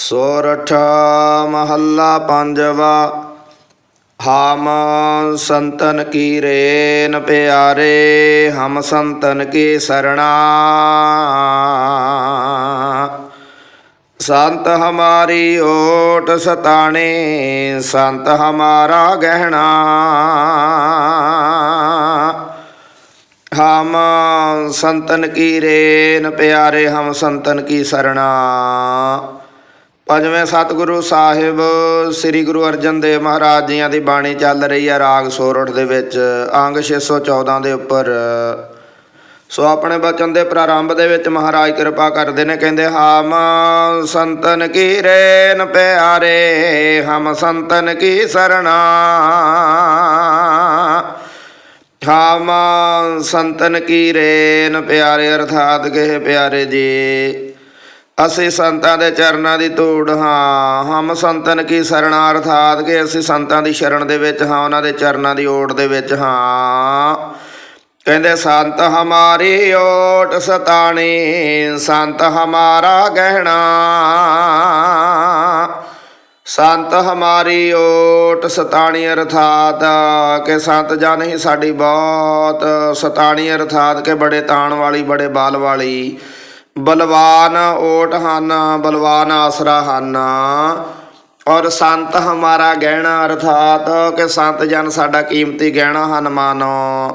ਸੋਰਠ ਮਹੱਲਾ ਪੰਜਵਾ। ਹਾਮ ਸੰਤਨ ਕੀ ਰੇਨ ਪਿਆਰੇ, ਹਮ ਸੰਤਨ ਕੀ ਸਰਣਾ। ਸੰਤ ਹਮਾਰੀ ਓਟ ਸਤਾਣੇ, ਸੰਤ ਹਮਾਰਾ ਗਹਿਣਾ। ਹਮ ਸੰਤਨ ਕੀ ਰੇਨ ਪਿਆਰੇ, ਹਮ ਸੰਤਨ ਕੀ ਸਰਣਾ। ਪੰਜਵੇਂ ਸਤਿਗੁਰੂ ਸਾਹਿਬ, ਸ੍ਰੀ ਗੁਰੂ ਅਰਜਨ ਦੇਵ ਮਹਾਰਾਜ ਜੀਆਂ ਦੀ ਬਾਣੀ ਚੱਲ ਰਹੀ ਹੈ ਰਾਗ ਸੋਰਠ ਦੇ ਵਿੱਚ, ਅੰਗ 614 ਦੇ ਉੱਪਰ। ਸੋ ਆਪਣੇ ਬਚਨ ਦੇ ਪ੍ਰਾਰੰਭ ਦੇ ਵਿੱਚ ਮਹਾਰਾਜ ਕਿਰਪਾ ਕਰਦੇ ਨੇ, ਕਹਿੰਦੇ, ਹਮ ਸੰਤਨ ਕੀ ਰੇਨ ਪਿਆਰੇ, ਹਮ ਸੰਤਨ ਕੀ ਸਰਣਾ। ਹਮ ਸੰਤਨ ਕੀ ਰੇਨ ਪਿਆਰੇ, ਅਰਥਾਤ ਕਹੇ ਪਿਆਰੇ ਜੀ। ਅਸੀਂ ਸੰਤਾਂ ਦੇ ਚਰਨਾਂ ਦੀ ਧੂੜ ਹਾਂ। ਹਮ ਸੰਤਨ ਕੀ ਸਰਣਾ ਅਰਥਾਤ ਕੇ ਅਸੀਂ ਸੰਤਾਂ ਦੀ ਸ਼ਰਨ ਦੇ ਵਿੱਚ ਹਾਂ, ਉਹਨਾਂ ਦੇ ਚਰਨਾਂ ਦੀ ਓਟ ਦੇ ਵਿੱਚ ਹਾਂ। ਕਹਿੰਦੇ, ਸੰਤ ਹਮਾਰੀ ਓਟ ਸਤਾਣੀ, ਸੰਤ ਹਮਾਰਾ ਗਹਿਣਾ। ਸੰਤ ਹਮਾਰੀ ਓਟ ਸਤਾਣੀ ਅਰਥਾਤ ਕਿ ਸੰਤ ਜਨ ਹੀ ਸਾਡੀ ਬਹੁਤ। ਸਤਾਣੀ ਅਰਥਾਤ ਕਿ ਬੜੇ ਤਾਣ ਵਾਲੀ, ਬੜੇ ਬਾਲ ਵਾਲੀ। ਬਲਵਾਨ ਓਟ ਹਨ, ਬਲਵਾਨ ਆਸਰਾ ਹਨ। ਔਰ ਸੰਤ ਹਮਾਰਾ ਗਹਿਣਾ, ਅਰਥਾਤ ਕਿ ਸੰਤ ਜਨ ਸਾਡਾ ਕੀਮਤੀ ਗਹਿਣਾ ਹਨ, ਮਾਨੋ।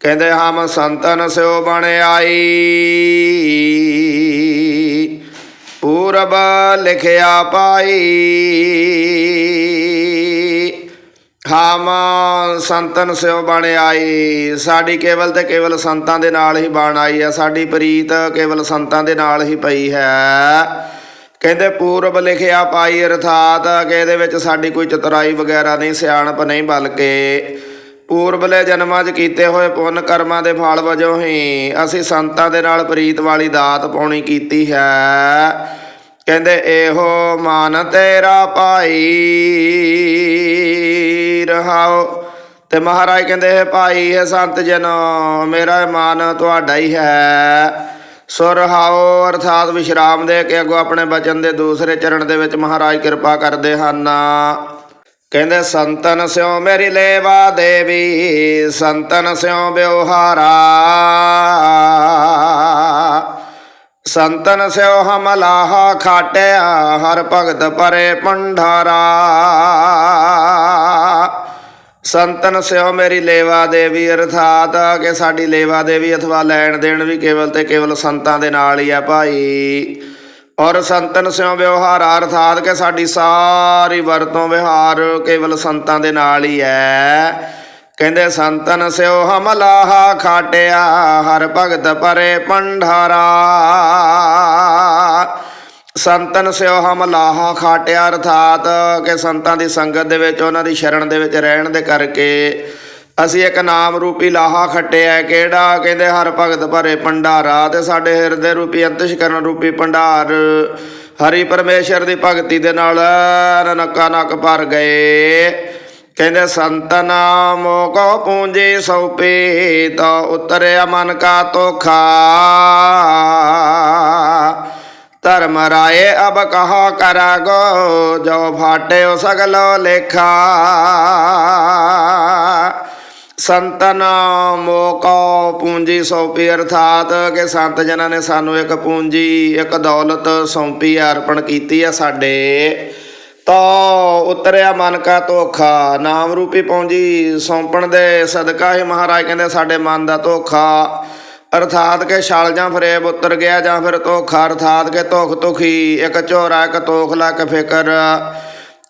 ਕਹਿੰਦੇ, ਹਮ ਸੰਤਨ ਸਿਓ ਬਣ ਆਈ। ਪੂਰਬ ਲਿਖਿਆ ਪਾਈ। ਹਮ ਸੰਤਨ ਸਿਉ ਬਣ ਆਈ। ਸਾਡੀ ਕੇਵਲ ਤੇ ਕੇਵਲ ਸੰਤਾਂ ਦੇ ਨਾਲ ਹੀ ਬਣ ਆਈ ਹੈ। ਸਾਡੀ ਪ੍ਰੀਤ ਕੇਵਲ ਸੰਤਾਂ ਦੇ ਨਾਲ ਹੀ ਪਈ ਹੈ। ਕਹਿੰਦੇ ਪੂਰਬ ਲਿਖਿਆ ਪਾਈ ਅਰਥਾਤ ਕਿ ਇਹਦੇ ਵਿੱਚ ਸਾਡੀ ਕੋਈ ਚਤਰਾਈ ਵਗੈਰਾ ਨਹੀਂ, ਸਿਆਣਪ ਨਹੀਂ, ਬਲਕਿ ਪੂਰਬਲੇ ਜਨਮਾਂ 'ਚ ਕੀਤੇ ਹੋਏ ਪੁੰਨ ਕਰਮਾਂ ਦੇ ਫਲ ਵਜੋਂ ਹੀ ਅਸੀਂ ਸੰਤਾਂ ਦੇ ਨਾਲ ਪ੍ਰੀਤ ਵਾਲੀ ਦਾਤ ਪਾਉਣੀ ਕੀਤੀ ਹੈ। ਕਹਿੰਦੇ ਇਹੋ ਮਨ ਤੇਰਾ ਭਾਈ, ਰਹਾਓ। ਤੇ ਮਹਾਰਾਜ ਕਹਿੰਦੇ, ਹੈ ਭਾਈ, ਹੈ ਸੰਤ ਜਨ, ਮੇਰਾ ਮਨ ਤੁਹਾਡਾ ਹੀ ਹੈ। ਸੋ ਰਹਾਓ, ਅਰਥਾਤ ਵਿਸ਼ਰਾਮ ਦੇ ਕੇ ਅੱਗੋਂ ਆਪਣੇ ਬਚਨ ਦੇ ਦੂਸਰੇ ਚਰਨ ਦੇ ਵਿੱਚ ਮਹਾਰਾਜ ਕਿਰਪਾ ਕਰਦੇ ਹਨ। ਕਹਿੰਦੇ, ਸੰਤਨ ਸਿਓ ਮੇਰੀ ਲੇਵਾ ਦੇਵੀ, ਸੰਤਨ ਸਿਓ ਬਿਵਹਾਰਾ ਸੰਤਨ ਸਿਓ ਹਮਲਾਹਾ ਖਾਟਿਆ, ਹਰ ਭਗਤ ਪਰੇ ਪੰਡਾਰਾ ਸੰਤਨ ਸਿਓ ਮੇਰੀ ਲੇਵਾ ਦੇਵੀ, ਅਰਥਾਤ ਕਿ ਸਾਡੀ ਲੇਵਾ ਦੇਵੀ ਅਥਵਾ ਲੈਣ ਦੇਣ ਵੀ ਕੇਵਲ ਤੇ ਕੇਵਲ ਸੰਤਾਂ ਦੇ ਨਾਲ ਹੀ ਆ ਭਾਈ। ਔਰ ਸੰਤਨ ਸਿਓ ਵਿਵਹਾਰ, ਅਰਥਾਤ ਕਿ ਸਾਡੀ ਸਾਰੀ ਵਰਤੋਂ ਵਿਹਾਰ ਕੇਵਲ ਸੰਤਾਂ ਦੇ ਨਾਲ ਹੀ ਹੈ। ਕਹਿੰਦੇ, ਸੰਤਨ ਸਿਓ ਹਮਲਾਹਾ ਖਾਟਿਆ, ਹਰ ਭਗਤ ਪਰੇ ਪੰਡਾਰਾ। ਸੰਤਨ ਸਿਓ ਹਮਲਾਹਾ ਖਾਟਿਆ, ਅਰਥਾਤ ਕਿ ਸੰਤਾਂ ਦੀ ਸੰਗਤ ਦੇ ਵਿੱਚ, ਉਹਨਾਂ ਦੀ ਸ਼ਰਨ ਦੇ ਵਿੱਚ ਰਹਿਣ ਦੇ ਕਰਕੇ ਅਸੀਂ ਇੱਕ ਨਾਮ ਰੂਪੀ ਲਾਹਾ ਖੱਟਿਆ ਕਿਹੜਾ? ਕਹਿੰਦੇ, ਹਰ ਭਗਤ ਭਰੇ ਭੰਡਾਰਾ ਤੇ ਸਾਡੇ ਹਿਰਦੇ ਰੂਪੀ, ਅੰਤਸ਼ਕਰਨ ਰੂਪੀ ਭੰਡਾਰ ਹਰੀ ਪਰਮੇਸ਼ਰ ਦੀ ਭਗਤੀ ਦੇ ਨਾਲ ਨਨਕਾ ਨਕ ਭਰ ਗਏ। ਕਹਿੰਦੇ ਸੰਤ ਨਾਮ ਕੋ ਪੂੰਜੀ ਸਉਪੇ ਤਾਂ ਉਤਰਿਆ ਮਨ ਕਾ ਤੋਖਾ ਧਰਮ ਰਾਏ ਅਬ ਕਹਾ ਕਰਾ ਗੋ ਜੋ ਫਾਟਿਓ ਸਗਲੋ ਲੇਖਾ। ਸੰਤਨ ਮੋਕੋ ਪੂੰਜੀ ਸੌਂਪੀ ਅਰਥਾਤ ਕਿ ਸੰਤ ਜਨਾਂ ਨੇ ਸਾਨੂੰ ਇੱਕ ਪੂੰਜੀ, ਇੱਕ ਦੌਲਤ ਸੌਂਪੀ, ਅਰਪਣ ਕੀਤੀ ਹੈ ਸਾਡੇ। ਤਾਂ ਉਤਰਿਆ ਮਨ ਕਾ ਧੋਖਾ, ਨਾਮ ਰੂਪੀ ਪੂੰਜੀ ਸੌਂਪਣ ਦੇ ਸਦਕਾ ਹੀ ਮਹਾਰਾਜ ਕਹਿੰਦੇ ਸਾਡੇ ਮਨ ਦਾ ਧੋਖਾ। ਅਰਥਾਤ ਕੇ ਛਲ ਜਾਂ ਫਰੇਬ ਉਤਰ ਗਿਆ ਜਾਂ ਫਿਰ ਧੋਖਾ, ਅਰਥਾਤ ਕੇ ਧੋਖ ਧੁਖੀ, ਇੱਕ ਝੋਰਾ, ਇੱਕ ਤੋਖਲਾ ਇੱਕ ਫਿਕਰ।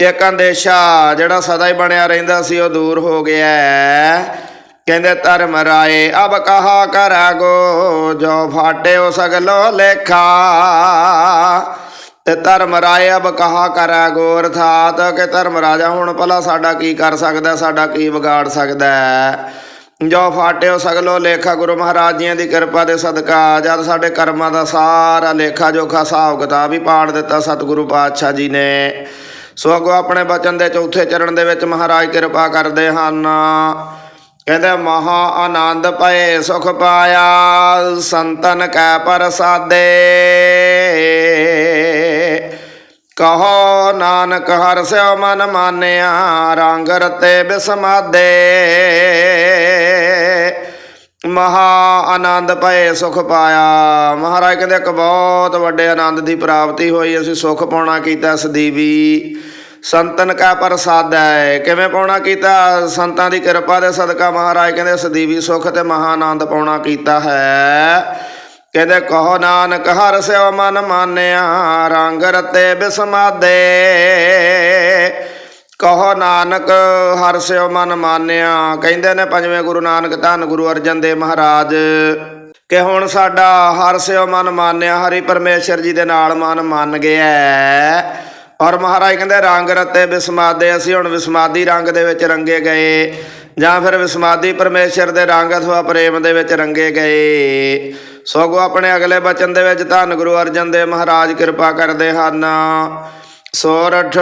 ਇੱਕ ਅੰਦੇਸ਼ਾ ਜਿਹੜਾ ਸਦਾ ਹੀ ਬਣਿਆ ਰਹਿੰਦਾ ਸੀ, ਉਹ ਦੂਰ ਹੋ ਗਿਆ। ਕਹਿੰਦੇ ਧਰਮ ਰਾਏ, ਅਬ ਕਹਾ ਕਰਾਗੋ ਜੋ ਫਾਟਿਓ ਸਗਲੋ ਲੇਖਾ। ਤੇ ਧਰਮ ਰਾਏ ਅਬ ਕਹਾ ਗੋ ਅਰਥਾਤ ਕਿ ਧਰਮ ਰਾਜਾ ਹੁਣ ਭਲਾ ਸਾਡਾ ਕੀ ਕਰ ਸਕਦਾ, ਸਾਡਾ ਕੀ ਵਿਗਾੜ ਸਕਦਾ ਜੋ ਫਾਟਿਓ ਸਗਲੋ ਲੇਖਾ ਗੁਰੂ ਮਹਾਰਾਜ ਜੀਆਂ ਦੀ ਕਿਰਪਾ ਦੇ ਸਦਕਾ, ਜਦ ਸਾਡੇ ਕਰਮਾਂ ਦਾ ਸਾਰਾ ਲੇਖਾ ਜੋਖਾ ਹਿਸਾਬ ਕਿਤਾਬ ਹੀ ਪਾੜ ਦਿੱਤਾ ਸਤਿਗੁਰੂ ਪਾਤਸ਼ਾਹ ਜੀ ਨੇ। ਸੋ ਅੱਗੋਂ ਆਪਣੇ ਬਚਨ ਦੇ ਚੌਥੇ ਚਰਨ ਦੇ ਵਿੱਚ ਮਹਾਰਾਜ ਕਿਰਪਾ ਕਰਦੇ ਹਨ। ਕਹਿੰਦੇ ਮਹਾ ਆਨੰਦ ਪਏ ਸੁਖ ਪਾਇਆ, ਸੰਤਨ ਕੈ ਪ੍ਰਸਾਦੇ। ਕਹੋ ਨਾਨਕ ਹਰ ਸਿਉ ਮਨ ਮਾਨਿਆ, ਰੰਗ ਰਤੇ ਬਿਸਮਾਦੇ। ਮਹਾ ਆਨੰਦ ਪਏ ਸੁਖ ਪਾਇਆ। ਮਹਾਰਾਜ ਕਹਿੰਦੇ ਇੱਕ ਬਹੁਤ ਵੱਡੇ ਆਨੰਦ ਦੀ ਪ੍ਰਾਪਤੀ ਹੋਈ, ਅਸੀਂ ਸੁਖ ਪਾਉਣਾ ਕੀਤਾ ਸਦੀਵੀ। ਸੰਤਨ ਕਾ ਪ੍ਰਸਾਦ। ਹੈ ਕਿਵੇਂ ਪਾਉਣਾ ਕੀਤਾ? ਸੰਤਾਂ ਦੀ ਕਿਰਪਾ ਦੇ ਸਦਕਾ ਮਹਾਰਾਜ ਕਹਿੰਦੇ ਸਦੀਵੀ ਸੁਖ ਤੇ ਮਹਾ ਆਨੰਦ ਪਾਉਣਾ ਕੀਤਾ ਹੈ। ਕਹਿੰਦੇ, ਕਹੋ ਨਾਨਕ, ਹਰ ਸਿਓ ਮਨ ਮਾਨਿਆ, ਰੰਗ ਰਤੇ ਬਿਸਮਾਦੇ। ਕਹੋ ਨਾਨਕ, ਹਰ ਸਿਓ ਮਨ ਮਾਨਿਆ। ਕਹਿੰਦੇ ਨੇ ਪੰਜਵੇਂ ਗੁਰੂ ਨਾਨਕ ਧੰਨ ਗੁਰੂ ਅਰਜਨ ਦੇਵ ਮਹਾਰਾਜ, ਕਿ ਹੁਣ ਸਾਡਾ ਹਰ ਸਿਓ ਮਨ ਮਾਨਿਆ, ਹਰੀ ਪਰਮੇਸ਼ਰ ਜੀ ਦੇ ਨਾਲ ਮਨ ਮੰਨ ਗਿਆ ਹੈ। ਔਰ ਮਹਾਰਾਜ ਕਹਿੰਦੇ, ਰੰਗ ਰਤੇ ਬਿਸਮਾਦੇ, ਅਸੀਂ ਹੁਣ ਵਿਸਮਾਦੀ ਰੰਗ ਦੇ ਵਿੱਚ ਰੰਗੇ ਗਏ। ਜਾਂ ਫਿਰ ਵਿਸਮਾਦੀ ਪਰਮੇਸ਼ਰ ਦੇ ਰੰਗ ਅਥਵਾ ਪ੍ਰੇਮ ਦੇ ਵਿੱਚ ਰੰਗੇ ਗਏ। ਸੋਗੋ ਆਪਣੇ ਅਗਲੇ ਬਚਨ ਦੇ ਵਿੱਚ ਧੰਨ ਗੁਰੂ ਅਰਜਨ ਦੇਵ ਮਹਾਰਾਜ ਕਿਰਪਾ ਕਰਦੇ ਹਨ। ਸੋਰਠ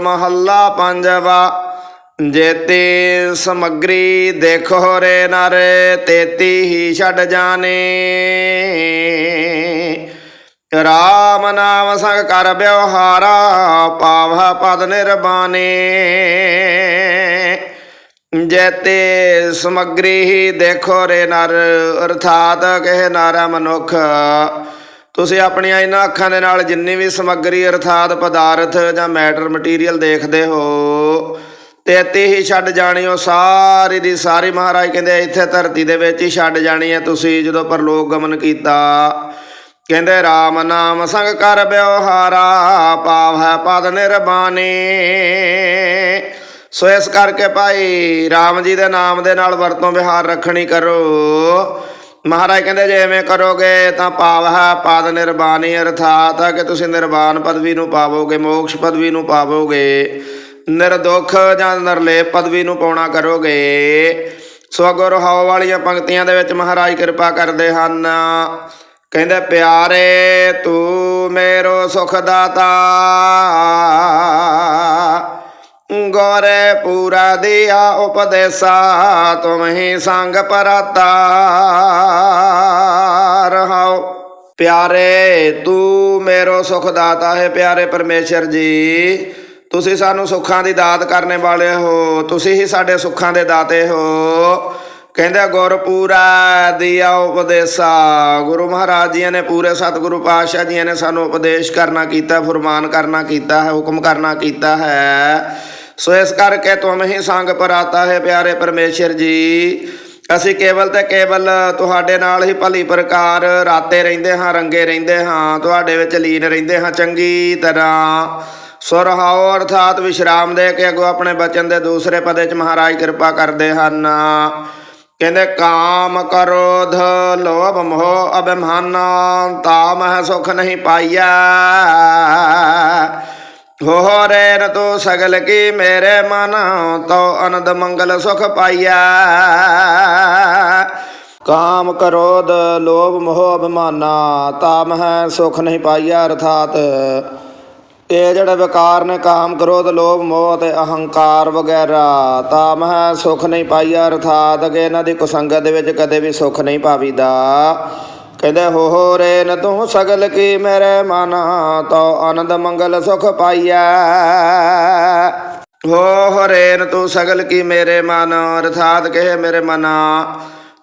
ਮਹੱਲਾ ਪੰਜਵਾ, ਜੇਤੀ ਸਮਗਰੀ ਦੇਖੋ ਰੇ ਨਰੇ, ਤੇਤੀ ਹੀ ਛੱਡ ਜਾਣੇ। ਰਾਮ ਨਾਮ ਸੰਗ ਕਰ ਬਿਵਹਾਰਾ ਪਾਵਹ ਪਦ ਨਿਰਬਾਨੇ। ਜੇਤੇ ਸਮਗਰੀ ਹੀ ਦੇਖੋ ਰੇ ਨਰ, ਅਰਥਾਤ ਕਹੇ ਨਾਰਾ ਮਨੁੱਖ। ਤੁਸੀਂ ਆਪਣੀਆਂ ਇਹਨਾਂ ਅੱਖਾਂ ਦੇ ਨਾਲ ਜਿੰਨੀ ਵੀ ਸਮੱਗਰੀ, ਅਰਥਾਤ ਪਦਾਰਥ ਜਾਂ ਮੈਟਰ ਮਟੀਰੀਅਲ ਦੇਖਦੇ ਹੋ ਤੇਤੀ ਹੀ ਛੱਡ ਜਾਣੀ ਉਹ ਸਾਰੀ ਦੀ ਸਾਰੀ। ਮਹਾਰਾਜ ਕਹਿੰਦੇ ਇੱਥੇ ਧਰਤੀ ਦੇ ਵਿੱਚ ਹੀ ਛੱਡ ਜਾਣੀ ਹੈ ਤੁਸੀਂ, ਜਦੋਂ ਪਰਲੋਕ ਗਮਨ ਕੀਤਾ। ਕਹਿੰਦੇ RAM ਨਾਮ ਸੰਗ ਕਰ ਬਿਵਹਾਰਾ ਪਾਵੈ ਪਦ ਨਿਰਬਾਨੀ ਸੋ ਇਸ ਕਰਕੇ ਭਾਈ RAM ਜੀ ਦੇ ਨਾਮ ਦੇ ਨਾਲ ਵਰਤੋਂ ਵਿਹਾਰ ਰੱਖਣੀ ਕਰੋ। ਮਹਾਰਾਜ ਕਹਿੰਦੇ ਜੇ ਐਵੇਂ ਕਰੋਗੇ ਤਾਂ ਪਾਵੈ ਪਾਦ ਨਿਰਬਾਨੀ ਅਰਥਾਤ ਆ ਕਿ ਤੁਸੀਂ ਨਿਰਵਾਣ ਪਦਵੀ ਨੂੰ ਪਾਵੋਗੇ, ਮੋਕਸ਼ ਪਦਵੀ ਨੂੰ ਪਾਵੋਗੇ। ਨਿਰਦੁੱਖ ਜਾਂ ਨਿਰਲੇਪ ਪਦਵੀ ਨੂੰ ਪਾਉਣਾ ਕਰੋਗੇ। ਸੋ ਗੁਰ ਹਉ ਵਾਲੀਆਂ ਪੰਕਤੀਆਂ ਦੇ ਵਿੱਚ ਮਹਾਰਾਜ ਕਿਰਪਾ ਕਰਦੇ ਹਨ। ਕਹਿੰਦੇ, ਪਿਆਰੇ ਤੂੰ ਮੇਰੋ ਸੁਖ ਦਾਤਾ ਗੋਰੇ ਪੂਰਾ ਦਿਆ ਉਪਦੇਸਾ, ਤੁਮ ਹੀ ਸੰਗ ਪਰਾਤਾ। ਰਹਾਓ। ਪਿਆਰੇ ਤੂੰ ਮੇਰੋ ਸੁਖ ਦਾਤਾ ਹੈ, ਪਿਆਰੇ ਪਰਮੇਸ਼ਰ ਜੀ। ਤੁਸੀਂ ਸਾਨੂੰ ਸੁੱਖਾਂ ਦੀ ਦਾਤ ਕਰਨੇ ਵਾਲੇ ਹੋ। ਤੁਸੀਂ ਹੀ ਸਾਡੇ ਸੁੱਖਾਂ ਦੇ ਦਾਤੇ ਹੋ। ਕਹਿੰਦੇ ਗੁਰ ਪੂਰਾ ਦਿਆ ਉਪਦੇਸਾ। ਗੁਰੂ ਮਹਾਰਾਜ ਜੀ ਨੇ ਪੂਰੇ ਸਤਿਗੁਰੂ ਪਾਤਸ਼ਾਹ ਜੀ ਨੇ ਸਾਨੂੰ ਉਪਦੇਸ਼ ਕਰਨਾ ਕੀਤਾ, ਫਰਮਾਨ ਕਰਨਾ ਕੀਤਾ ਹੈ, ਹੁਕਮ ਕਰਨਾ ਕੀਤਾ ਹੈ। ਸੋ ਇਸ ਕਰਕੇ ਤੁਮ ਹੀ ਸੰਗ ਪਰਾਤਾ ਹੈ ਪਿਆਰੇ ਪਰਮੇਸ਼ਰ ਜੀ। ਅਸੀਂ ਕੇਵਲ ਤੇ ਕੇਵਲ ਤੁਹਾਡੇ ਨਾਲ ਹੀ ਭਲੀ ਪ੍ਰਕਾਰ ਰਾਤੇ ਰਹਿੰਦੇ ਹਾਂ, ਰੰਗੇ ਰਹਿੰਦੇ ਹਾਂ, ਤੁਹਾਡੇ ਵਿੱਚ ਲੀਨ ਰਹਿੰਦੇ ਹਾਂ ਚੰਗੀ ਤਰ੍ਹਾਂ। ਸੁਰਹਾਉ ਅਰਥਾਤ ਵਿਸ਼ਰਾਮ ਦੇ ਕੇ ਅਗੋ ਆਪਣੇ ਬਚਨ ਦੇ ਦੂਸਰੇ ਪਦੇ ਚ ਮਹਾਰਾਜ ਕਿਰਪਾ ਕਰਦੇ ਹਨ। ਕਹਿੰਦੇ, ਕਾਮ ਕਰੋਧ ਲੋਭ ਮੋਹ ਅਭਿਮਾਨ ਤਾ ਮਹ ਸੁਖ ਨਹੀਂ ਪਾਈਆ ਹੋ ਰੇ ਨ ਤੋ ਸਗਲ ਕੀ ਮੇਰੇ ਮਨ, ਤੋ ਅਨੰਦ ਮੰਗਲ ਸੁਖ ਪਾਈਆ ਕਾਮ ਕਰੋਧ ਲੋਭ ਮੋਹ ਅਭਿਮਾਨਾ ਤਾ ਮਹ ਸੁਖ ਨਹੀਂ ਪਾਈਆ ਅਰਥਾਤ ਇਹ ਜਿਹੜੇ ਵਿਕਾਰ ਨੇ, ਕਾਮ ਕ੍ਰੋਧ, ਲੋਭ, ਮੋਹ ਤੇ ਅਹੰਕਾਰ ਵਗੈਰਾ, ਤਾਂ ਮਹ ਸੁਖ ਨਹੀਂ ਪਾਈਆ, ਅਰਥਾਤ ਕਿ ਇਹਨਾਂ ਦੀ ਕੁਸੰਗਤ ਦੇ ਵਿੱਚ ਕਦੇ ਵੀ ਸੁਖ ਨਹੀਂ ਪਾਵੀਦਾ। ਕਹਿੰਦੇ ਹੋ ਹੋ ਰੇ ਨ ਤੂੰ ਸਗਲ ਕੀ ਮੇਰੇ ਮਨ ਤੋ ਆਨੰਦ ਮੰਗਲ ਸੁਖ ਪਾਈਆ ਹੋ ਹੋ ਰੇ ਨ ਤੂੰ ਸਗਲ ਕੀ ਮੇਰੇ ਮਨ, ਅਰਥਾਤ ਕਹੇ ਮੇਰੇ ਮਨਾ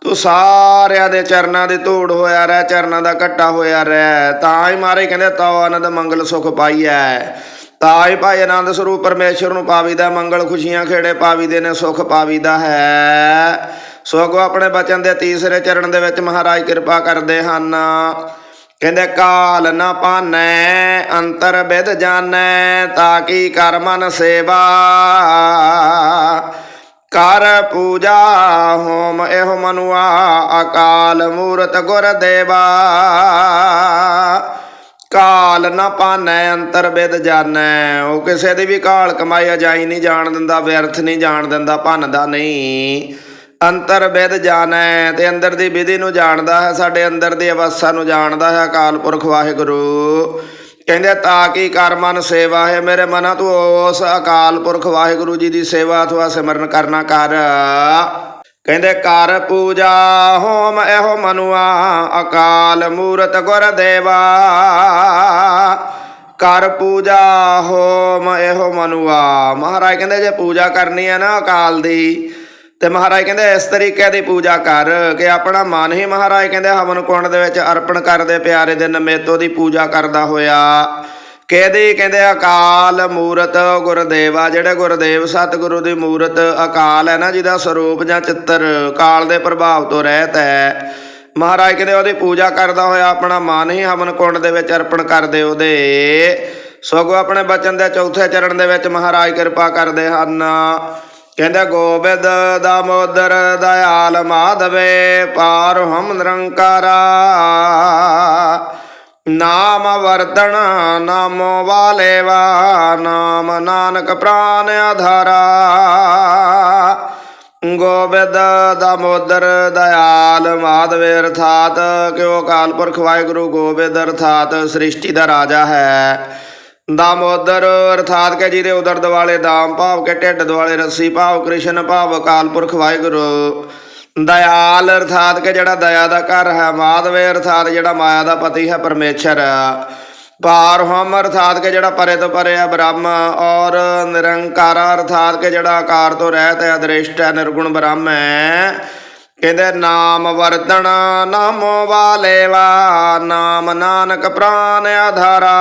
ਤੂੰ ਸਾਰਿਆਂ ਦੇ ਚਰਨਾਂ ਦੀ ਧੂੜ ਹੋਇਆ ਰਹਿ, ਚਰਨਾਂ ਦਾ ਘੱਟਾ ਹੋਇਆ ਰਹਿ। ਤਾਂ ਹੀ ਮਾਰੇ ਕਹਿੰਦੇ, ਤਉ ਆਨੰਦ ਮੰਗਲ ਸੁਖ ਪਾਈਐ। ਤਾਂ ਹੀ ਭਾਈ ਆਨੰਦ ਸਰੂਪ ਪਰਮੇਸ਼ਰ ਨੂੰ ਪਾਵੀਦਾ, ਮੰਗਲ ਖੁਸ਼ੀਆਂ ਖੇੜੇ ਪਾਵੀਦੇ ਨੇ, ਸੁਖ ਪਾਵੀਦਾ ਹੈ। ਸੋਗੋ ਆਪਣੇ ਬਚਨ ਦੇ ਤੀਸਰੇ ਚਰਨ ਦੇ ਵਿੱਚ ਮਹਾਰਾਜ ਕਿਰਪਾ ਕਰਦੇ ਹਨ। ਕਹਿੰਦੇ, ਕਾਲ ਨਾ ਪਾਨੈ, ਅੰਤਰ ਵਿਦ ਜਾਣੈ ਤਾਂ ਕੀ ਕਰਮਨ ਸੇਵਾ। ਕਰ ਪੂਜਾ ਹੋਮ ਇਹੋ ਮਨੁਆ ਅਕਾਲ ਮੂਰਤ ਗੁਰ ਦੇਵਾ। ਕਾਲ ਨਾ ਪਾਨੈ ਅੰਤਰ ਵਿਦ ਜਾਣੈ ਉਹ ਕਿਸੇ ਦੀ ਵੀ ਕਾਲ ਕਮਾਈ ਅਜਾਈ ਨਹੀਂ ਜਾਣ ਦਿੰਦਾ, ਵਿਅਰਥ ਨਹੀਂ ਜਾਣ ਦਿੰਦਾ, ਭੰਨਦਾ ਨਹੀਂ। ਅੰਤਰ ਵਿਦ ਜਾਣੈ ਤੇ ਅੰਦਰ ਦੀ ਵਿਧੀ ਨੂੰ ਜਾਣਦਾ ਹੈ, ਸਾਡੇ ਅੰਦਰ ਦੀ ਅਵਸਥਾ ਨੂੰ ਜਾਣਦਾ ਹੈ ਅਕਾਲ ਪੁਰਖ ਵਾਹਿਗੁਰੂ। ਕਹਿੰਦੇ ਤਾਂ ਕੀ ਕਰ ਮਨ ਸੇਵਾ ਹੈ ਮੇਰੇ ਮਨਾ ਤੂੰ ਉਸ ਅਕਾਲ ਪੁਰਖ ਵਾਹਿਗੁਰੂ ਜੀ ਦੀ ਸੇਵਾ ਅਥਵਾ ਸਿਮਰਨ ਕਰਨਾ ਕਰ। ਕਹਿੰਦੇ ਕਰ ਪੂਜਾ ਹੋਮ ਇਹੋ ਮਨੁਆ ਅਕਾਲ ਮੂਰਤ ਗੁਰ ਦੇਵਾ। ਕਰ ਪੂਜਾ ਹੋਮ ਇਹੋ ਮਨੁਆ। ਮਹਾਰਾਜ ਕਹਿੰਦੇ ਜੇ ਪੂਜਾ ਕਰਨੀ ਹੈ ਨਾ ਅਕਾਲ ਦੀ ਤੇ ਮਹਾਰਾਜ ਕਹਿੰਦੇ ਇਸ ਤਰੀਕੇ ਦੀ ਪੂਜਾ ਕਰ ਕਿ ਆਪਣਾ ਮਨ ਹੀ ਮਹਾਰਾਜ ਕਹਿੰਦੇ ਹਵਨ ਕੁੰਡ ਦੇ ਵਿੱਚ ਅਰਪਣ ਕਰਦੇ ਪਿਆਰੇ ਦੇ ਨਮੇਤੋ ਦੀ ਪੂਜਾ ਕਰਦਾ ਹੋਇਆ। ਕਿਹਦੀ ਕਹਿੰਦੇ ਅਕਾਲ ਮੂਰਤ ਗੁਰਦੇਵਾ ਜਿਹੜੇ ਗੁਰਦੇਵ ਸਤਿਗੁਰੂ ਦੀ ਮੂਰਤ ਅਕਾਲ ਹੈ ਨਾ, ਜਿਹਦਾ ਸਰੂਪ ਜਾਂ ਚਿੱਤਰ ਕਾਲ ਦੇ ਪ੍ਰਭਾਵ ਤੋਂ ਰਹਿਤ ਹੈ। ਮਹਾਰਾਜ ਕਹਿੰਦੇ ਉਹਦੀ ਪੂਜਾ ਕਰਦਾ ਹੋਇਆ, ਆਪਣਾ ਮਨ ਹੀ ਹਵਨ ਕੁੰਡ ਦੇ ਵਿੱਚ ਅਰਪਣ ਕਰਦੇ ਉਹਦੇ। ਸਗੋਂ ਆਪਣੇ ਬਚਨ ਦੇ ਚੌਥੇ ਚਰਨ ਦੇ ਵਿੱਚ ਮਹਾਰਾਜ ਕਿਰਪਾ ਕਰਦੇ ਹਨ। ਕਹਿੰਦੇ, ਗੋਬਿੰਦ ਦਾਮੋਦਰ ਦਇਆਲ ਮਾਧਵੇ, ਪਾਰ ਹਮ ਨਿਰੰਕਾਰਾ। ਨਾਮ ਵਰਤਣ ਨਾਮੋ ਵਾਲੇ ਨਾਮ ਨਾਨਕ ਪ੍ਰਾਨ ਆਧਾਰਾ। ਗੋਬਿੰਦ ਦਮੋਦਰ ਦਇਆਲ ਮਾਧਵੇ, ਅਰਥਾਤ ਕਿ ਅਕਾਲ ਪੁਰਖ ਵਾਹਿਗੁਰੂ ਗੋਬਿੰਦ, ਅਰਥਾਤ ਸ੍ਰਿਸ਼ਟੀ ਦਾ ਰਾਜਾ ਹੈ। ਦਾਮੋਦਰ ਅਰਥਾਤ ਕਿ ਜਿਹਦੇ ਉਦਰ ਦੁਆਲੇ ਦਾਮ, ਭਾਵ ਕੇ ਢਿੱਡ ਦੁਆਲੇ ਰੱਸੀ, ਭਾਵ ਕ੍ਰਿਸ਼ਨ, ਭਾਵ ਅਕਾਲ ਪੁਰਖ ਵਾਹਿਗੁਰੂ। ਦਇਆਲ ਅਰਥਾਤ ਕਿ ਜਿਹੜਾ ਦਇਆ ਦਾ ਘਰ ਹੈ, ਮਾਧਵੇ ਅਰਥਾਤ ਜਿਹੜਾ ਮਾਇਆ ਦਾ ਪਤੀ ਹੈ, ਪਰਮੇਸ਼ਰ। ਪਾਰ ਹਮ ਅਰਥਾਤ ਕਿ ਜਿਹੜਾ ਪਰੇ ਤੋਂ ਪਰੇ ਹੈ, ਬ੍ਰਹਮ। ਔਰ ਨਿਰੰਕਾਰ ਅਰਥਾਤ ਕਿ ਜਿਹੜਾ ਆਕਾਰ ਤੋਂ ਰਹਿਤ ਹੈ, ਅਦ੍ਰਿਸ਼ਟ ਹੈ, ਨਿਰਗੁਣ ਬ੍ਰਹਮ ਹੈ। ਕਹਿੰਦੇ ਨਾਮ ਵਰਤਣ ਨਾਮੋ ਵਾਲੇਵਾ ਨਾਮ ਨਾਨਕ ਪ੍ਰਾਨ ਆਧਾਰਾ।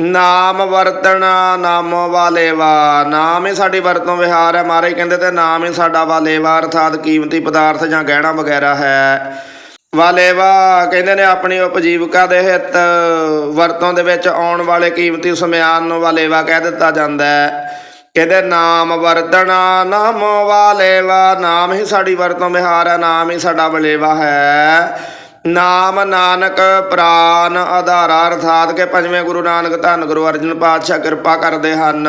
ਨਾਮ ਵਰਤਣਾ ਨਾਮ ਵਾਲੇਵਾ ਨਾਮ ਹੀ ਸਾਡੀ ਵਰਤੋਂ ਵਿਹਾਰ ਹੈ। ਮਹਾਰਾਜ ਕਹਿੰਦੇ ਤੇ ਨਾਮ ਹੀ ਸਾਡਾ ਵਾਲੇਵਾ ਅਰਥਾਤ ਕੀਮਤੀ ਪਦਾਰਥ ਜਾਂ ਗਹਿਣਾ ਵਗੈਰਾ ਹੈ। ਵਾਲੇਵਾ ਕਹਿੰਦੇ ਨੇ ਆਪਣੀ ਉਪਜੀਵਕਾ ਦੇ ਹਿੱਤ, ਵਰਤੋਂ ਦੇ ਵਿੱਚ ਆਉਣ ਵਾਲੇ ਕੀਮਤੀ ਸਮਾਨ ਨੂੰ ਵਾਲੇਵਾ ਕਹਿ ਦਿੱਤਾ ਜਾਂਦਾ ਹੈ। ਕਹਿੰਦੇ ਨਾਮ ਵਰਤਣਾ ਨਾਮ ਵਾਲੇਵਾ ਨਾਮ ਹੀ ਸਾਡੀ ਵਰਤੋਂ ਵਿਹਾਰ ਹੈ, ਨਾਮ ਹੀ ਸਾਡਾ ਵਲੇਵਾ ਹੈ। ਨਾਮ ਨਾਨਕ ਪ੍ਰਾਨ ਆਧਾਰਾ, ਅਰਥਾਤ ਕਿ ਪੰਜਵੇਂ ਗੁਰੂ ਨਾਨਕ ਧੰਨ ਗੁਰੂ ਅਰਜਨ ਪਾਤਸ਼ਾਹ ਕਿਰਪਾ ਕਰਦੇ ਹਨ।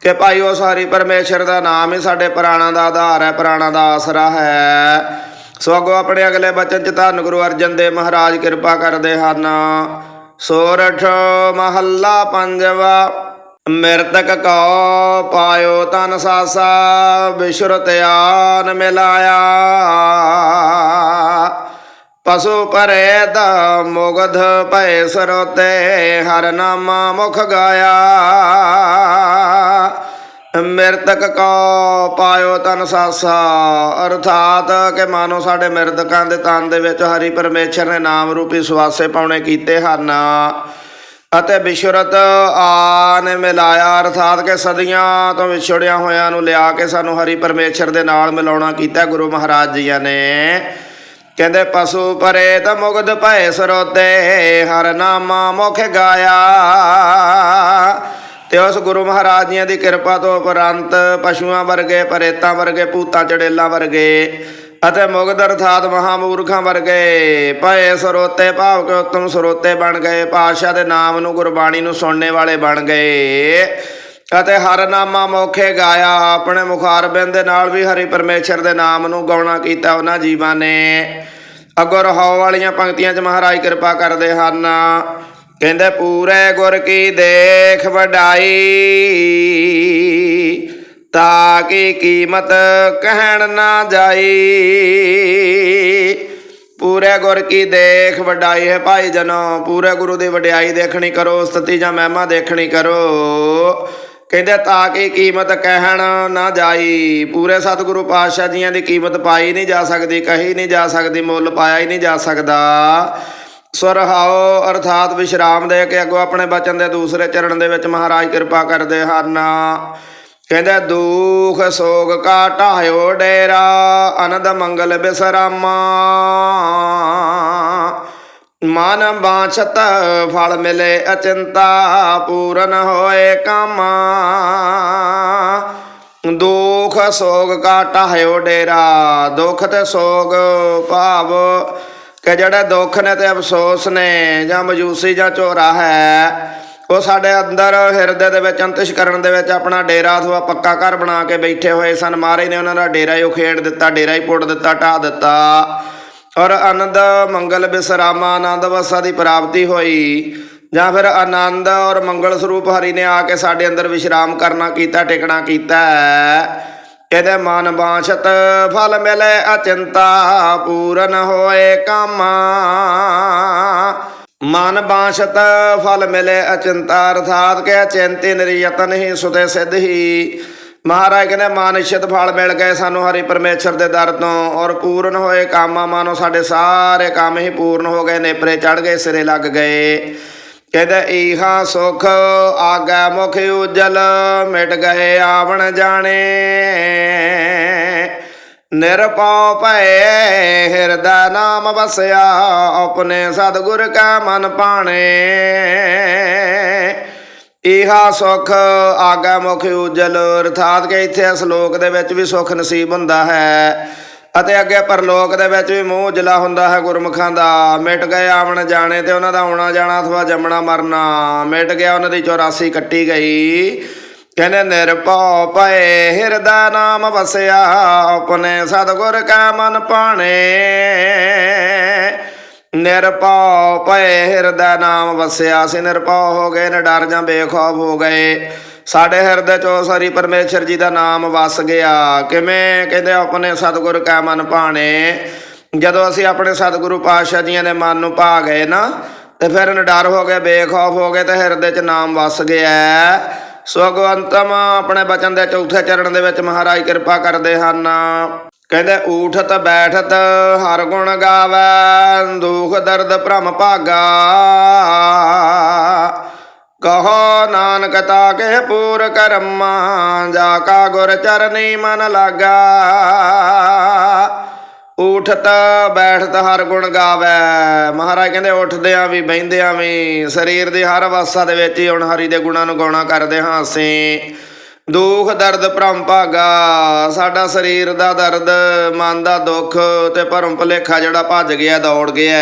ਕਿ ਭਾਈ ਉਹ ਸਾਰੀ ਪਰਮੇਸ਼ਰ ਦਾ ਨਾਮ ਹੀ ਸਾਡੇ ਪ੍ਰਾਣਾਂ ਦਾ ਆਧਾਰ ਹੈ ਪ੍ਰਾਣਾਂ ਦਾ ਆਸਰਾ ਹੈ। ਸੋ ਅੱਗੋਂ ਆਪਣੇ ਅਗਲੇ ਬਚਨ ਚ ਧੰਨ ਗੁਰੂ ਅਰਜਨ ਦੇ ਮਹਾਰਾਜ ਕਿਰਪਾ ਕਰਦੇ ਹਨ। ਸੋਰਠ ਮਹੱਲਾ ਪੰਜਵਾ ਮਿਰਤਕ ਕਉ ਪਾਇਓ ਤਨ ਸਾਸਾ ਬਿਸ਼ਰਤ ਆਨ ਮਿਲਾਇਆ। ਪਸ਼ੂ ਪਰੇ ਦਾ ਮੁਗਧ ਭੈ ਸਰੋਤੇ, ਹਰ ਨਾਮਾ ਮੁਖ ਗਾਇਆ। ਮਿਰਤਕ ਕੋ ਪਾਇਓ ਤਨ ਸਾਸਾ, ਅਰਥਾਤ ਕਿ ਮਾਨੋ ਸਾਡੇ ਮਿਰਤਕਾਂ ਦੇ ਤਨ ਦੇ ਵਿੱਚ ਹਰੀ ਪਰਮੇਸ਼ਰ ਨੇ ਨਾਮ ਰੂਪੀ ਸੁਆਸੇ ਪਾਉਣੇ ਕੀਤੇ ਹਨ। ਅਤੇ ਵਿਸ਼ਰਤ ਆਨ ਮਿਲਾਇਆ, ਅਰਥਾਤ ਕਿ ਸਦੀਆਂ ਤੋਂ ਵਿਛੜਿਆ ਹੋਇਆਂ ਨੂੰ ਲਿਆ ਕੇ ਸਾਨੂੰ ਹਰੀ ਪਰਮੇਸ਼ਰ ਦੇ ਨਾਲ ਮਿਲਾਉਣਾ ਕੀਤਾ ਗੁਰੂ ਮਹਾਰਾਜ ਜੀਆਂ ਨੇ। ਕਹਿੰਦੇ, ਪਸ਼ੂ ਪਰੇ ਤਾਂ ਮੁਗਧ ਭੈ ਸਰੋਤੇ, ਹਰ ਨਾਮਾ ਮੁਖ ਗਾਇਆ। ਤੇ ਉਸ ਗੁਰੂ ਮਹਾਰਾਜ ਜੀਆਂ ਦੀ ਕਿਰਪਾ ਤੋਂ ਉਪਰੰਤ ਪਸ਼ੂਆਂ ਵਰਗੇ, ਪਰੇਤਾਂ ਵਰਗੇ, ਭੂਤਾਂ, ਚੜੇਲਾਂ ਵਰਗੇ ਅਤੇ ਮੁਗਧ ਅਰਥਾਤ ਮਹਾਮੂਰਖਾਂ ਵਰਗੇ ਭਏ ਸਰੋਤੇ ਭਾਵ ਕੇ ਉਤਮ ਸਰੋਤੇ ਬਣ ਗਏ, ਪਾਤਸ਼ਾਹ ਦੇ ਨਾਮ ਨੂੰ ਗੁਰਬਾਣੀ ਨੂੰ ਸੁਣਨੇ ਵਾਲੇ ਬਣ ਗਏ। ਅਤੇ ਹਰ ਨਾਮਾ ਮੋਖੇ ਗਾਇਆ, ਆਪਣੇ ਮੁਖਾਰਬਿੰਦ ਦੇ ਨਾਲ ਵੀ ਹਰੀ ਪਰਮੇਸ਼ਰ ਦੇ ਨਾਮ ਨੂੰ ਗਾਉਣਾ ਕੀਤਾ ਉਹਨਾਂ ਜੀਵਾਂ ਨੇ। ਅਗਰ ਹਉ ਵਾਲੀਆਂ ਪੰਕਤੀਆਂ 'ਚ ਮਹਾਰਾਜ ਕਿਰਪਾ ਕਰਦੇ ਹਨ। ਕਹਿੰਦੇ, ਪੂਰੇ ਗੁਰ ਕੀ ਦੇਖ ਵਡਾਈ ਤਾਂ ਕੀ ਕੀਮਤ ਕਹਿਣ ਨਾ ਜਾਈ। ਪੂਰੇ ਗੁਰ ਕੀ ਦੇਖ ਵਡਾਈ ਹੈ ਭਾਈ ਜਨੋ ਪੂਰੇ ਗੁਰੂ ਦੀ ਵਡਿਆਈ ਦੇਖਣੀ ਕਰੋ, ਸਤਿ ਜਾਂ ਮਹਿਮਾ ਦੇਖਣੀ ਕਰੋ। ਕਹਿੰਦੇ ਤਾਂ ਕਿ ਕੀਮਤ ਕਹਿਣ ਨਾ ਜਾਈ। ਪੂਰੇ ਸਤਿਗੁਰੂ ਪਾਤਸ਼ਾਹ ਜੀਆਂ ਦੀ ਕੀਮਤ ਪਾਈ ਨਹੀਂ ਜਾ ਸਕਦੀ, ਕਹੀ ਨਹੀਂ ਜਾ ਸਕਦੀ, ਮੁੱਲ ਪਾਇਆ ਹੀ ਨਹੀਂ ਜਾ ਸਕਦਾ। ਸੁਰਹਾਓ ਅਰਥਾਤ ਵਿਸ਼ਰਾਮ ਦੇ ਕੇ ਅੱਗੋਂ ਆਪਣੇ ਬਚਨ ਦੇ ਦੂਸਰੇ ਚਰਨ ਦੇ ਵਿੱਚ ਮਹਾਰਾਜ ਕਿਰਪਾ ਕਰਦੇ ਹਨ। ਕਹਿੰਦੇ, ਦੁਖ ਸੋਗ ਕਾ ਢਾਇਓ ਡੇਰਾ, ਅਨੰਦ ਮੰਗਲ ਬਿਸਰਾਮਾ। ਮਨ ਬਾਛਤ ਫਲ ਮਿਲੇ ਅਚਿੰਤਾ, ਪੂਰਨ ਹੋਏ ਕਾਮਾ। ਦੁਖ ਸੋਗ ਕਾ ਢਾਇਓ ਡੇਰਾ, ਦੁਖ ਤੇ ਸੋਗ ਭਾਵ। ਕਿ ਜਿਹੜੇ ਦੁੱਖ ਨੇ ਤੇ ਅਫਸੋਸ ਨੇ, ਜਾਂ ਮਜੂਸੀ ਜਾਂ ਝੋਰਾ ਹੈ ਉਹ ਸਾਡੇ ਅੰਦਰ ਹਿਰਦੇ ਦੇ ਵਿੱਚ ਅੰਤਿਸ਼ ਕਰਨ ਦੇ ਵਿੱਚ ਆਪਣਾ ਡੇਰਾ ਅਥਵਾ ਪੱਕਾ ਘਰ ਬਣਾ ਕੇ ਬੈਠੇ ਹੋਏ ਸਨ। ਮਹਾਰਾਜ ਨੇ ਉਹਨਾਂ ਦਾ ਡੇਰਾ ਹੀ ਉਖੇੜ ਦਿੱਤਾ, ਡੇਰਾ ਹੀ ਪੁੱਟ ਦਿੱਤਾ, ਢਾਹ ਦਿੱਤਾ। ਔਰ ਆਨੰਦ, ਮੰਗਲ, ਬਿਸਰਾਮਾ, ਆਨੰਦ ਅਵਸਥਾ ਦੀ ਪ੍ਰਾਪਤੀ ਹੋਈ। ਜਾਂ ਫਿਰ ਆਨੰਦ ਔਰ ਮੰਗਲ ਸਰੂਪ ਹਰੀ ਨੇ ਆ ਕੇ ਸਾਡੇ ਅੰਦਰ ਵਿਸ਼ਰਾਮ ਕਰਨਾ ਕੀਤਾ, ਟਿਕਣਾ ਕੀਤਾ। ਹੈ ਇਹਦੇ ਮਨ ਬਾਛਤ ਫਲ ਮਿਲੇ, ਅਚਿੰਤਾ ਪੂਰਨ ਹੋਏ ਕਾਮਾ। ਮਨ ਬਾਸ਼ਤ ਫਲ ਮਿਲੇ ਅਚਿੰਤਾ ਅਰਥਾਤ ਕਹਿ ਅਚਿੰਤੇ ਨਿਰਯਤਨ ਹੀ ਸੁਤੇ ਸਿੱਧ ਹੀ। ਮਹਾਰਾਜ ਕਹਿੰਦੇ ਮਾਨਿਸ਼ਤ ਫਲ ਮਿਲ ਗਏ ਸਾਨੂੰ ਹਰੀ ਪਰਮੇਸ਼ਰ ਦੇ ਦਰ ਤੋਂ, ਔਰ ਪੂਰਨ ਹੋਏ ਕਾਮਾਂ ਮਾਨੋ ਸਾਡੇ ਸਾਰੇ ਕੰਮ ਹੀ ਪੂਰਨ ਹੋ ਗਏ, ਨੇਪਰੇ ਚੜ ਗਏ, ਸਿਰੇ ਲੱਗ ਗਏ। ਕਹਿੰਦੇ, ਈਹਾ ਸੁਖ ਆਗਾ ਮੁਖ ਉਜਲ, ਮਿਟ ਗਏ ਆਵਣ ਜਾਣੇ। ਨਿਰਪਉ ਭਏ ਹਿਰਦੈ ਨਾਮ ਵਸਿਆ ਆਪਣੇ ਸਤਿਗੁਰ ਕਾ ਮਨ ਪਾਣੇ ਇਹਾ ਸੁਖ, ਆਗਾ ਮੁਖ ਉਜਲ, ਅਰਥਾਤ ਕਿ ਇੱਥੇ ਇਸ ਦੇ ਵਿੱਚ ਵੀ ਸੁਖ ਨਸੀਬ ਹੁੰਦਾ ਹੈ, ਅਤੇ ਅੱਗੇ ਪਰਲੋਕ ਦੇ ਵਿੱਚ ਵੀ ਮੂੰਹ ਉਜਲਾ ਹੁੰਦਾ ਹੈ ਗੁਰਮੁਖਾਂ ਦਾ। ਮਿਟ ਗਏ ਆਵਣ ਜਾਣੇ ਤੇ ਉਹਨਾਂ ਦਾ ਆਉਣਾ ਜਾਣਾ ਅਥਵਾ ਜੰਮਣਾ ਮਰਨਾ, ਮਿਟ ਗਿਆ ਉਹਨਾਂ ਦੀ 84 ਕੱਟੀ ਗਈ। ਕਹਿੰਦੇ ਨਿਰਭਉ ਪਏ ਹਿਰਦਾ ਨਾਮ ਵਸਿਆ ਆਪਣੇ ਸਤਿਗੁਰ ਕਾ ਮਨ ਪਾਣੇ ਨਿਰਭਉ ਭਏ ਹਿਰਦਾ ਨਾਮ ਵਸਿਆ ਸੀ ਨਿਰਭਉ ਹੋ ਗਏ, ਨਿਡਰ ਜਾਂ ਬੇਖੌਫ ਹੋ ਗਏ। ਸਾਡੇ ਹਿਰਦੇ ਚੋਂ ਸਾਰੀ ਪਰਮੇਸ਼ਰ ਜੀ ਦਾ ਨਾਮ ਵਸ ਗਿਆ। ਕਿਵੇਂ? ਕਹਿੰਦੇ ਆਪਣੇ ਸਤਿਗੁਰ ਕਾ ਮਨ ਪਾਣੇ ਜਦੋਂ ਅਸੀਂ ਆਪਣੇ ਸਤਿਗੁਰੂ ਪਾਤਸ਼ਾਹ ਜੀਆਂ ਦੇ ਮਨ ਨੂੰ ਪਾ ਗਏ ਨਾ, ਤੇ ਫਿਰ ਨਿਡਰ ਹੋ ਗਏ, ਬੇਖੌਫ ਹੋ ਗਏ, ਤੇ ਹਿਰਦੇ 'ਚ ਨਾਮ ਵਸ ਗਿਆ। ਸੁਗਵੰਤਮ ਆਪਣੇ ਬਚਨ ਦੇ ਚੌਥੇ ਚਰਨ ਦੇ ਵਿੱਚ ਮਹਾਰਾਜ ਕਿਰਪਾ ਕਰਦੇ ਹਨ। ਕਹਿੰਦੇ, ਊਠਤ ਬੈਠਤ, ਹਰ ਗੁਣ ਗਾਵੈ, ਦੁਖ ਦਰਦ ਭ੍ਰਮ ਭਾਗਾ। ਕਹੋ ਨਾਨਕ ਤਾ ਕੇ ਪੂਰ ਕਰਮਾ, ਜਾ ਕਾ ਗੁਰ ਚਰਨੀ ਮਨ ਲਾਗਾ। ਉਠਤ, ਬੈਠਤ ਹਰ ਗੁਣ ਗਾਵੇ। ਮਹਾਰਾਜ ਕਹਿੰਦੇ ਉੱਠਦਿਆਂ ਵੀ ਬਹਿੰਦਿਆਂ ਵੀ। ਸਰੀਰ ਦੀ ਹਰ ਅਵਸਥਾ ਦੇ ਵਿੱਚ ਹੀ ਹੁਣ ਹਰੀ ਦੇ ਗੁਣਾਂ ਨੂੰ ਗਾਉਣਾ ਕਰਦੇ ਹਾਂ ਅਸੀਂ। ਦੁੱਖ, ਦਰਦ, ਭ੍ਰਮ, ਭਾਗਾ। ਸਾਡਾ ਸਰੀਰ ਦਾ ਦਰਦ, ਮਨ ਦਾ ਦੁੱਖ ਤੇ ਭਰਮ ਭੁਲੇਖਾ ਜਿਹੜਾ ਭੱਜ ਗਿਆ, ਦੌੜ ਗਿਆ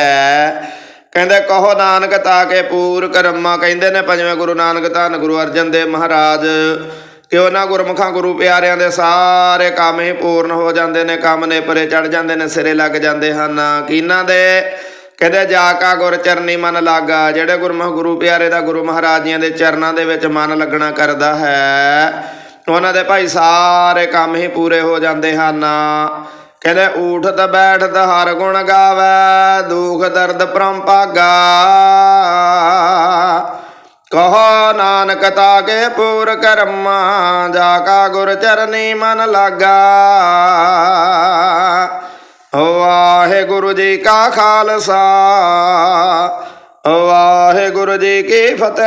ਕਹਿੰਦੇ, ਕਹੋ ਨਾਨਕ ਤਾਕੇ ਪੂਰ ਕਰਮਾ ਕਹਿੰਦੇ ਨੇ ਪੰਜਵੇਂ ਗੁਰੂ ਨਾਨਕ ਧੰਨ ਗੁਰੂ ਅਰਜਨ ਦੇਵ ਮਹਾਰਾਜ। ਕਿ ਉਹਨਾਂ ਗੁਰਮੁਖਾਂ ਗੁਰੂ ਪਿਆਰਿਆਂ ਦੇ ਸਾਰੇ ਕੰਮ ਹੀ ਪੂਰਨ ਹੋ ਜਾਂਦੇ ਨੇ, ਕੰਮ ਨੇ ਪਰੇ ਚੜ ਜਾਂਦੇ ਨੇ, ਸਿਰੇ ਲੱਗ ਜਾਂਦੇ ਹਨ। ਕਿਨਾਂ ਦੇ? ਕਹਿੰਦੇ ਜਾ ਕਾ ਗੁਰ ਚਰਨੀ ਮਨ ਲਾਗਾ, ਜਿਹੜੇ ਗੁਰਮੁਖ ਗੁਰੂ ਪਿਆਰੇ ਦਾ ਗੁਰੂ ਮਹਾਰਾਜ ਜੀਆਂ ਦੇ ਚਰਨਾਂ ਦੇ ਵਿੱਚ ਮਨ ਲੱਗਣਾ ਕਰਦਾ ਹੈ, ਉਹਨਾਂ ਦੇ ਭਾਈ ਸਾਰੇ ਕੰਮ ਹੀ ਪੂਰੇ ਹੋ ਜਾਂਦੇ ਹਨ। ਕਹਿੰਦੇ ਊਠਤ ਬੈਠਤ ਹਰ ਗੁਣ ਗਾਵੇ, ਦੁਖ ਦਰਦ ਪਰਮ ਭਾਗਾ। ਕਹੋ ਨਾਨਕ ਤਾਕੇ ਪੂਰ ਕਰਮਾ ਜਾ ਕਾ ਗੁਰ ਚਰਨੀ ਮਨ ਲਾਗਾ। ਵਾਹਿਗੁਰੂ ਜੀ ਕਾ ਖਾਲਸਾ ਵਾਹਿਗੁਰੂ ਜੀ ਕੀ ਫਤਿਹ।